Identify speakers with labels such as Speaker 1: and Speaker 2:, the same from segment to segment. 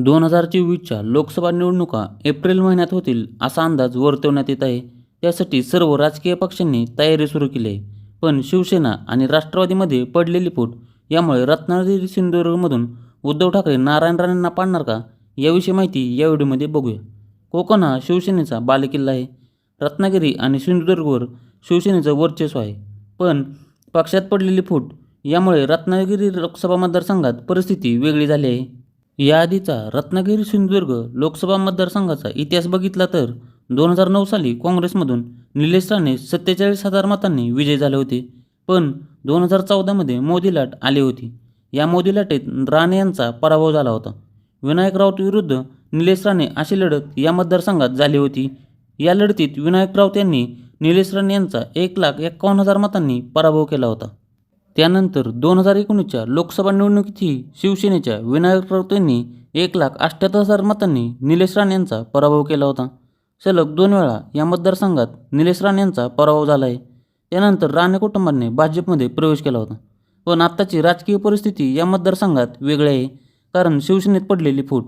Speaker 1: दोन हजार चोवीसच्या लोकसभा निवडणुका एप्रिल महिन्यात होतील असा अंदाज वर्तवण्यात येत आहे. त्यासाठी सर्व राजकीय पक्षांनी तयारी सुरू केली आहे. पण शिवसेना आणि राष्ट्रवादीमध्ये पडलेली फूट यामुळे रत्नागिरी सिंधुदुर्गमधून उद्धव ठाकरे नारायण राणेंना पाडणार का? याविषयी माहिती या व्हिडिओमध्ये बघूया. कोकण हा शिवसेनेचा बालेकिल्ला आहे. रत्नागिरी आणि सिंधुदुर्गवर शिवसेनेचं वर्चस्व आहे. पण पक्षात पडलेली फूट यामुळे रत्नागिरी लोकसभा मतदारसंघात परिस्थिती वेगळी झाली आहे. याआधीचा रत्नागिरी सिंधुदुर्ग लोकसभा मतदारसंघाचा इतिहास बघितला तर दोन हजार नऊ साली काँग्रेसमधून निलेश राणे सत्तेचाळीस हजार मतांनी विजय झाले होते पण दोन हजार चौदामध्ये मोदी लाट आली होती. या मोदी लाटेत राणे यांचा पराभव झाला होता. विनायक राऊत विरुद्ध निलेश राणे अशी लढत या मतदारसंघात झाली होती. या लढतीत विनायक राऊत यांनी निलेश राणे यांचा एक लाख एक्कावन्न हजार मतांनी पराभव केला होता. त्यानंतर दोन हजार एकोणीसच्या लोकसभा निवडणुकीतही शिवसेनेच्या विनायक राऊत यांनी एक लाख अठ्ठ्याहत्तर हजार मतांनी निलेश राणे यांचा पराभव केला होता. सलग दोन वेळा या मतदारसंघात निलेश राणे यांचा पराभव झाला आहे त्यानंतर राणे कुटुंबाने भाजपमध्ये प्रवेश केला होता. पण आत्ताची राजकीय परिस्थिती या मतदारसंघात वेगळी आहे कारण शिवसेनेत पडलेली फूट.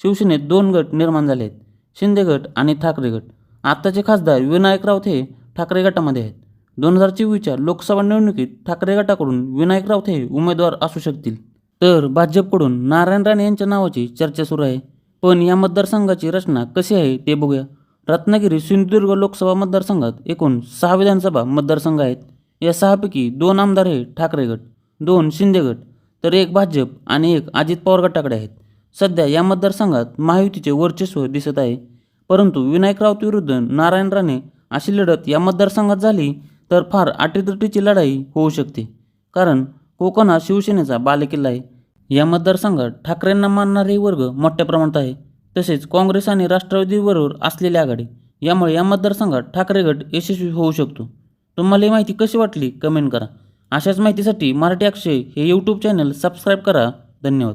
Speaker 1: शिवसेनेत दोन गट निर्माण झाले आहेत शिंदे गट आणि ठाकरे गट. आत्ताचे खासदार विनायक राऊत हे ठाकरे गटामध्ये आहेत. दोन हजार चोवीसच्या लोकसभा निवडणुकीत ठाकरे गटाकडून विनायक राऊत हे उमेदवार असू शकतील. तर भाजपकडून नारायण राणे यांच्या नावाची चर्चा सुरू आहे. पण या मतदारसंघाची रचना कशी आहे ते बघूया. रत्नागिरी सिंधुदुर्ग लोकसभा मतदारसंघात एकूण सहा विधानसभा मतदारसंघ आहेत. या सहापैकी दोन आमदार हे ठाकरे गट दोन शिंदे गट तर एक भाजप आणि एक अजित पवार गटाकडे आहेत. सध्या या मतदारसंघात महायुतीचे वर्चस्व दिसत आहे. परंतु विनायक राऊत विरुद्ध नारायण राणे अशी लढत या मतदारसंघात झाली तर फार अटीतटीची लढाई होऊ शकते. कारण कोकण हा शिवसेनेचा बालेकिल्ला आहे. या मतदारसंघात ठाकरेंना मानणारे वर्ग मोठ्या प्रमाणात आहे. तसेच काँग्रेस आणि राष्ट्रवादीबरोबर असलेली आघाडी यामुळे या मतदारसंघात ठाकरे गट यशस्वी होऊ शकतो. तुम्हाला ही माहिती कशी वाटली? कमेंट करा. अशाच माहितीसाठी मराठी अक्षय हे यूट्यूब चॅनल सबस्क्राईब करा. धन्यवाद.